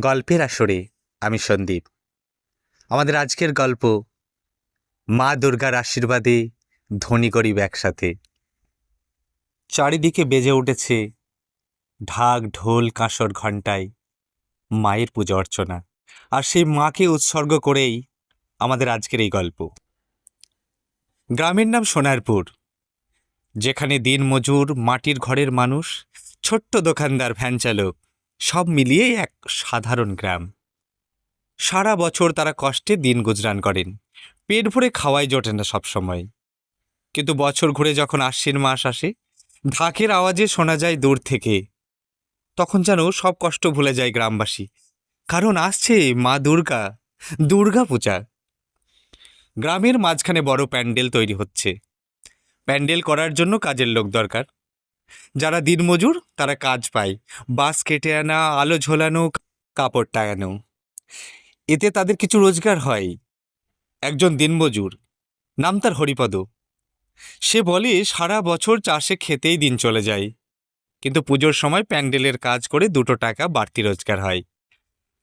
গল্পের আসরে আমি সন্দীপ। আমাদের আজকের গল্প, মা দুর্গার আশীর্বাদে ধনী গরিব একসাথে। চারিদিকে বেজে উঠেছে ঢাক, ঢোল, কাঁসর ঘণ্টায় মায়ের পুজো অর্চনা। আর সেই মাকে উৎসর্গ করেই আমাদের আজকের এই গল্প। গ্রামের নাম সোনারপুর, যেখানে দিন মজুর মাটির ঘরের মানুষ, ছোট্ট দোকানদার ভ্যান চালক সব মিলিয়ে এক সাধারণ গ্রাম। সারা বছর তারা কষ্টে দিন গুজরান করেন। পেট ভরে খাওয়াই জোটে না সবসময়। কিন্তু বছর ঘুরে যখন আশ্বিন মাস আসে, ঢাকের আওয়াজে শোনা যায় দূর থেকে। তখন যেন সব কষ্ট ভুলে যায় গ্রামবাসী। কারণ আসছে মা দুর্গা দুর্গা পূজা। গ্রামের মাঝখানে বড় প্যান্ডেল তৈরি হচ্ছে। প্যান্ডেল করার জন্য কাজের লোক দরকার। যারা দিনমজুর, তারা কাজ পায়। বাস কেটে আনা, আলো ঝোলানো, কাপড় টাঙানো। এতে তাদের কিছু রোজগার হয়। একজন দিনমজুর, নাম তার হরিপদ। সে বলে, সারা বছর চাষে খেতেই দিন চলে যায়। কিন্তু পুজোর সময় প্যান্ডেলের কাজ করে দুটো টাকা বাড়তি রোজগার হয়।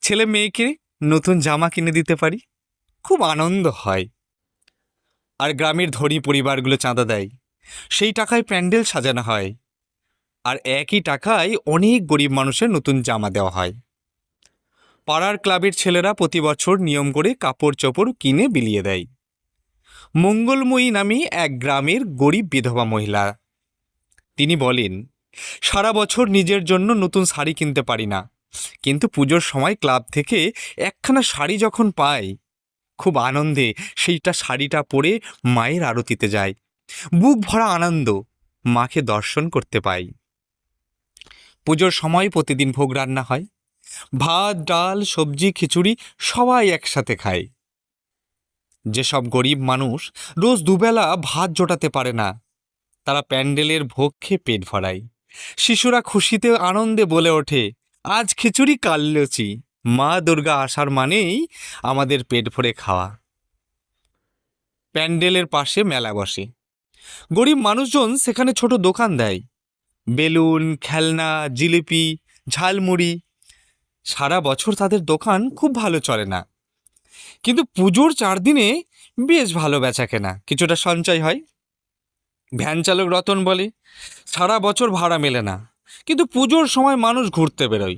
ছেলে মেয়েকে নতুন জামা কিনে দিতে পারি? খুব আনন্দ হয়। আর গ্রামের ধনী পরিবারগুলো চাঁদা দেয়। সেই টাকায় প্যান্ডেল সাজানো হয়। আর একই টাকায় অনেক গরিব মানুষের নতুন জামা দেওয়া হয়। পাড়ার ক্লাবের ছেলেরা প্রতি বছর নিয়ম করে কাপড় চোপড় কিনে বিলিয়ে দেয়। মঙ্গলময়ী নামে এক গ্রামের গরিব বিধবা মহিলা। তিনি বলেন, সারা বছর নিজের জন্য নতুন শাড়ি কিনতে পারি না। কিন্তু পুজোর সময় ক্লাব থেকে একখানা শাড়ি যখন পাই, খুব আনন্দে সেইটা শাড়িটা পরে মায়ের আরতিতে যায়। বুক ভরা আনন্দ, মাকে দর্শন করতে পাই। পুজোর সময় প্রতিদিন ভোগ রান্না হয়। ভাত, ডাল, সবজি, খিচুড়ি সবাই একসাথে খায়। যেসব গরিব মানুষ রোজ দুবেলা ভাত জোটাতে পারে না, তারা প্যান্ডেলের ভোগ খেয়ে পেট ভরায়। শিশুরা খুশিতে আনন্দে বলে ওঠে, আজ খিচুড়ি, কাল লুচি। মা দুর্গা আসার মানেই আমাদের পেট ভরে খাওয়া। প্যান্ডেলের পাশে মেলা বসে। গরিব মানুষজন সেখানে ছোট দোকান দেয়। বেলুন, খেলনা, জিলিপি, ঝালমুড়ি। সারা বছর তাদের দোকান খুব ভালো চলে না। কিন্তু পুজোর চার দিনে বেশ ভালো বেচা কেনা কিছুটা সঞ্চয় হয়। ভ্যান চালক রতন বলে, সারা বছর ভাড়া মেলে না, কিন্তু পুজোর সময় মানুষ ঘুরতে বেরোয়।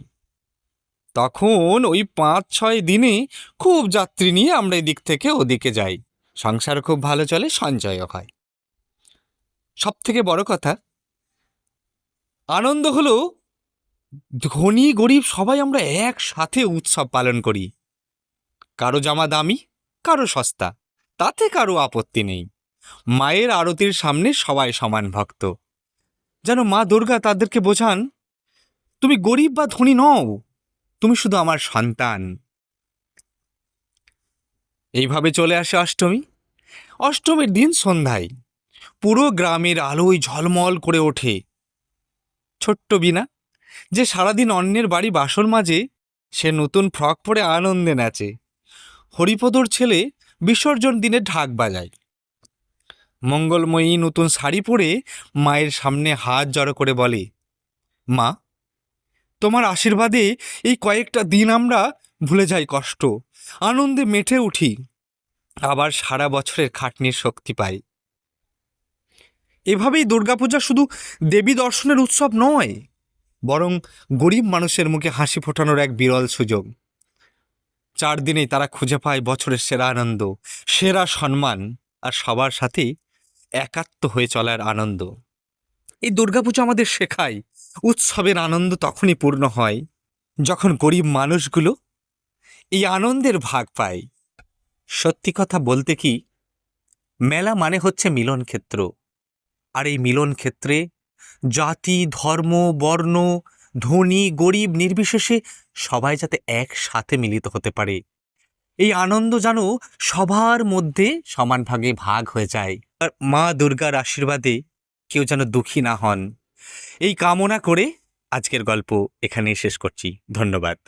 তখন ওই পাঁচ, ছয় দিনে খুব যাত্রী নিয়ে আমরা এদিক থেকে ওদিকে যাই। সংসার খুব ভালো চলে, সঞ্চয়ও হয়। সব থেকে বড় কথা আনন্দ হলো, ধনী গরিব সবাই আমরা একসাথে উৎসব পালন করি। কারও জামা দামি, কারও সস্তা, তাতে কারও আপত্তি নেই। মায়ের আরতির সামনে সবাই সমান ভক্ত। যেন মা দুর্গা তাদেরকে বোঝান, তুমি গরিব বা ধনী নও, তুমি শুধু আমার সন্তান। এইভাবে চলে আসে অষ্টমী। অষ্টমীর দিন সন্ধ্যায় পুরো গ্রামের আলোয় ঝলমল করে ওঠে। ছোট্ট বিনা যে সারাদিন অন্যের বাড়ি বাসর মাঝে সে নতুন ফ্রক পরে আনন্দে নাচে। হরিপদর ছেলে বিসর্জন দিনে ঢাক বাজায়। মঙ্গলময়ী নতুন শাড়ি পরে মায়ের সামনে হাত জড়ো করে বলে, মা, তোমার আশীর্বাদে এই কয়েকটা দিন আমরা ভুলে যাই কষ্ট, আনন্দে মেঠে উঠি, আবার সারা বছরের খাটনির শক্তি পাই। এভাবেই দুর্গাপূজা শুধু দেবী দর্শনের উৎসব নয়, বরং গরিব মানুষের মুখে হাসি ফোটানোর এক বিরল সুযোগ। চার দিনেই তারা খুঁজে পায় বছরের সেরা আনন্দ, সেরা সম্মান, আর সবার সাথে একাত্ম হয়ে চলার আনন্দ। এই দুর্গাপুজো আমাদের শেখায়, উৎসবের আনন্দ তখনই পূর্ণ হয়, যখন গরিব মানুষগুলো এই আনন্দের ভাগ পায়। সত্যি কথা বলতে কি, মেলা মানে হচ্ছে মিলন ক্ষেত্র আর এই মিলন ক্ষেত্রে জাতি, ধর্ম, বর্ণ, ধনী, গরিব, নির্বিশেষে সবাই যাতে একসাথে মিলিত হতে পারে। এই আনন্দ যেন সবার মধ্যে সমান ভাগে ভাগ হয়ে যায়। আর মা দুর্গার আশীর্বাদে কেউ যেন দুঃখী না হন। এই কামনা করে আজকের গল্প এখানেই শেষ করছি। ধন্যবাদ।